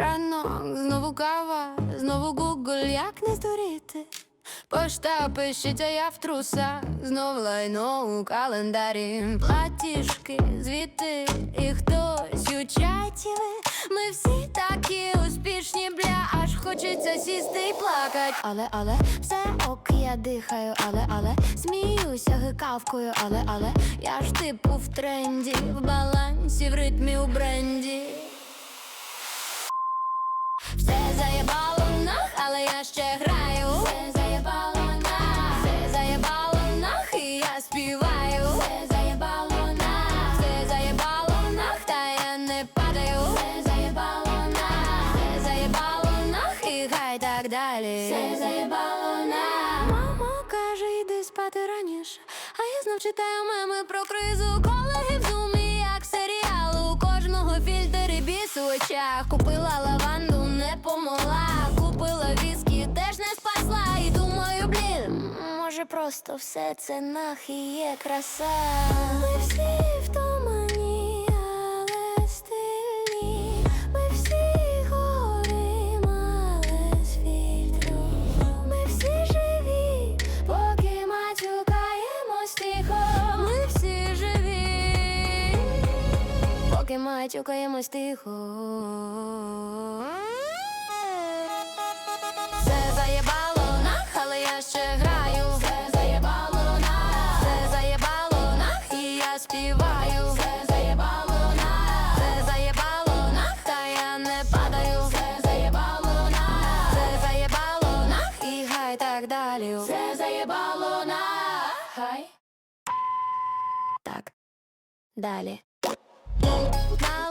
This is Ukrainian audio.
Ранок, знову кава, знову гугль, як не здуріти. Пошта пишеться, я в трусах, знов лайно у календарі. Платіжки звідти і хтось у чаті ви. Ми всі такі успішні, бля, аж хочеться сісти і плакать. Але, але, все ок, я дихаю, але, але сміюся гикавкою, але, але я ж типу в тренді, в балансі, в ритмі, у бренді. Так далі. Все заєбало нах. Мама каже, йди спати раніше. А я знов читаю меми про кризу. Колеги в зумі, як серіал. У кожного фільтр і біс у очах. Купила лаванду, не помогла. Купила віскі, теж не спасла. І думаю, блін, може просто все це нах і є краса. Ми всі матюкаємось тихо. Все заєбало нах, але я ще граю. Все заєбало нах, все заєбало нах, і я співаю. Все заєбало нах, все заєбало нах, та я не падаю. Все заєбало нах, все заєбало нах, і хай так далі. Все заєбало нах, хай. Так, далі. now.